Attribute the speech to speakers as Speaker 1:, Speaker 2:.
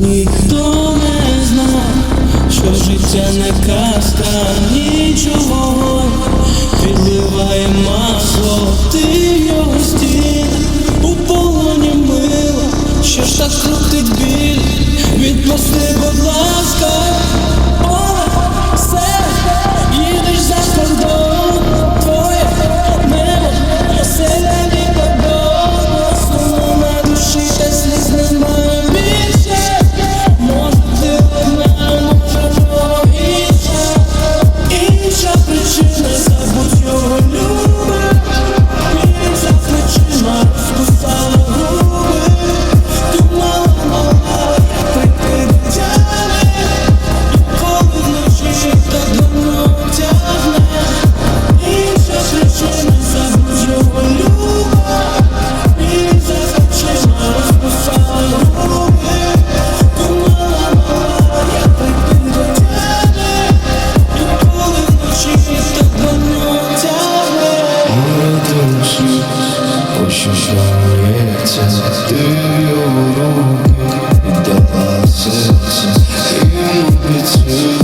Speaker 1: Ніхто не зна, що життя не казка нічого, підливає масло ти.
Speaker 2: şaşayetten Duyuyorum daha sensin Kıyım bitir